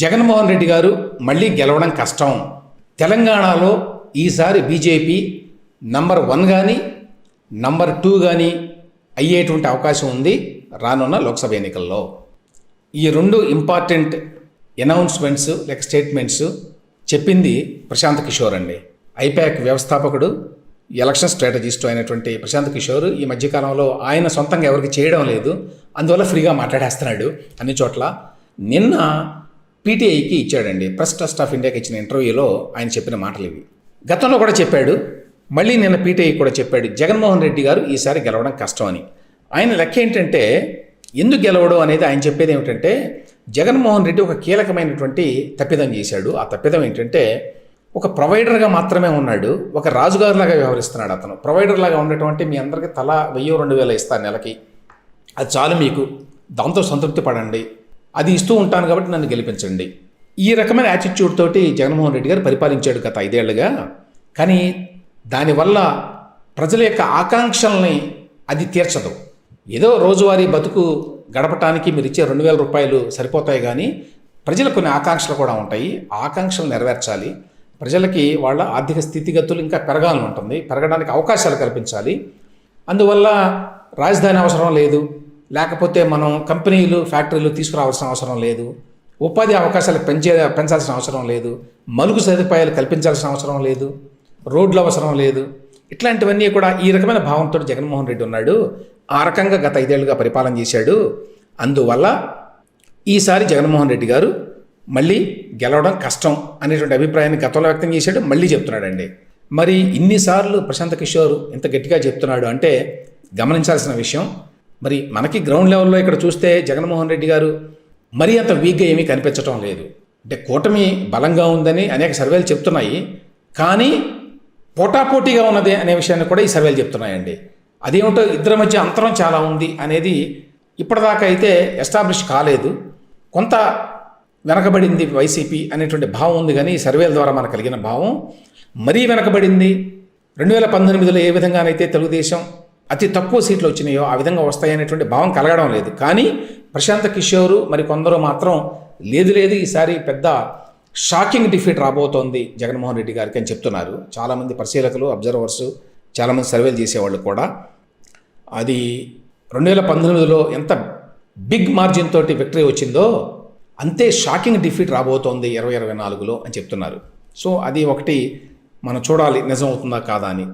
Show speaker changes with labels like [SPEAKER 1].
[SPEAKER 1] జగన్మోహన్ రెడ్డి గారు మళ్ళీ గెలవడం కష్టం. తెలంగాణలో ఈసారి బీజేపీ నంబర్ వన్ కానీ నంబర్ టూ కానీ అయ్యేటువంటి అవకాశం ఉంది రానున్న లోక్సభ ఎన్నికల్లో. ఈ రెండు ఇంపార్టెంట్ అనౌన్స్మెంట్స్ లేక స్టేట్మెంట్స్ చెప్పింది ప్రశాంత్ కిషోర్ అండి. ఐపాక్ వ్యవస్థాపకుడు ఎలక్షన్ స్ట్రాటజిస్ట్ అయినటువంటి ప్రశాంత్ కిషోర్ ఈ మధ్యకాలంలో ఆయన సొంతంగా ఎవరికి చేయడం లేదు. అందువల్ల ఫ్రీగా మాట్లాడేస్తున్నాడు అన్ని చోట్ల. నిన్న పీటీఐకి ఇచ్చాడండి. ప్రెస్ ట్రస్ట్ ఆఫ్ ఇండియాకి ఇచ్చిన ఇంటర్వ్యూలో ఆయన చెప్పిన మాటలు ఇవి. గతంలో కూడా చెప్పాడు మళ్ళీ నిన్న పీటీఐ కూడా చెప్పాడు జగన్మోహన్ రెడ్డి గారు ఈసారి గెలవడం కష్టం అని. ఆయన లెక్క ఏంటంటే ఎందుకు గెలవడం అనేది ఆయన చెప్పేది ఏమిటంటే జగన్మోహన్ రెడ్డి ఒక కీలకమైనటువంటి తప్పిదం చేశాడు. ఆ తప్పిదం ఏంటంటే ఒక ప్రొవైడర్గా మాత్రమే ఉన్నాడు ఒక రాజుగారులాగా వ్యవహరిస్తున్నాడు అతను. ప్రొవైడర్ లాగా ఉండటం మీ అందరికీ తల వెయ్యి రెండు వేల ఇస్తాను నెలకి. అది చాలు మీకు దాంతో సంతృప్తి పడండి. అది ఇస్తూ ఉంటాను కాబట్టి నన్ను గెలిపించండి. ఈ రకమైన యాటిట్యూడ్ తోటి జగన్మోహన్ రెడ్డి గారు పరిపాలించాడు గత ఐదేళ్ళుగా. కానీ దానివల్ల ప్రజల యొక్క ఆకాంక్షల్ని అది తీర్చదు. ఏదో రోజువారీ బతుకు గడపటానికి మీరు ఇచ్చే రెండు వేల రూపాయలు సరిపోతాయి కానీ ప్రజలకు కొన్ని ఆకాంక్షలు కూడా ఉంటాయి. ఆకాంక్షలు నెరవేర్చాలి. ప్రజలకి వాళ్ళ ఆర్థిక స్థితిగతులు ఇంకా పెరగాలని ఉంటుంది. పెరగడానికి అవకాశాలు కల్పించాలి. అందువల్ల రాజధాని అవసరం లేదు. లేకపోతే మనం కంపెనీలు ఫ్యాక్టరీలు తీసుకురావాల్సిన అవసరం లేదు. ఉపాధి అవకాశాలు పెంచే పెంచాల్సిన అవసరం లేదు. మలుగు సదుపాయాలు కల్పించాల్సిన అవసరం లేదు. రోడ్లు అవసరం లేదు. ఇట్లాంటివన్నీ కూడా ఈ రకమైన భావంతో జగన్మోహన్ రెడ్డి ఉన్నాడు. ఆ రకంగా గత ఐదేళ్ళుగా పరిపాలన చేశాడు. అందువల్ల ఈసారి జగన్మోహన్ రెడ్డి గారు మళ్ళీ గెలవడం కష్టం అనేటువంటి అభిప్రాయాన్ని గతంలో వ్యక్తం చేశాడు. మళ్ళీ చెప్తున్నాడండి. మరి ఇన్నిసార్లు ప్రశాంత్ కిషోర్ ఇంత గట్టిగా చెప్తున్నాడు అంటే గమనించాల్సిన విషయం మరి మనకి గ్రౌండ్ లెవెల్లో ఇక్కడ చూస్తే జగన్మోహన్ రెడ్డి గారు మరీ అంత వీక్గా ఏమీ కనిపించటం లేదు. అంటే కూటమి బలంగా ఉందని అనేక సర్వేలు చెప్తున్నాయి. కానీ పోటాపోటీగా ఉన్నది అనే విషయాన్ని కూడా ఈ సర్వేలు చెప్తున్నాయండి. అదేమిటో ఇద్దరి మధ్య అంతరం చాలా ఉంది అనేది ఇప్పటిదాకా అయితే ఎస్టాబ్లిష్ కాలేదు. కొంత వెనకబడింది వైసీపీ అనేటువంటి భావం ఉంది కానీ ఈ సర్వేల ద్వారా మనకు కలిగిన భావం. మరీ వెనకబడింది. రెండు వేల పంతొమ్మిదిలో ఏ విధంగానైతే తెలుగుదేశం అతి తక్కువ సీట్లు వచ్చినాయో ఆ విధంగా వస్తాయనేటువంటి భావం కలగడం లేదు. కానీ ప్రశాంత్ కిషోర్ మరి కొందరు మాత్రం లేదు లేదు ఈసారి పెద్ద షాకింగ్ డిఫీట్ రాబోతోంది జగన్మోహన్ రెడ్డి గారికి అని చెప్తున్నారు. చాలామంది పరిశీలకులు అబ్జర్వర్స్ చాలామంది సర్వేలు చేసేవాళ్ళు కూడా. అది రెండు వేల పంతొమ్మిదిలో ఎంత బిగ్ మార్జిన్ తోటి విక్టరీ వచ్చిందో అంతే షాకింగ్ డిఫీట్ రాబోతోంది ఇరవై ఇరవై నాలుగులో అని చెప్తున్నారు. సో అది ఒకటి మనం చూడాలి నిజం అవుతుందా కాదా అని.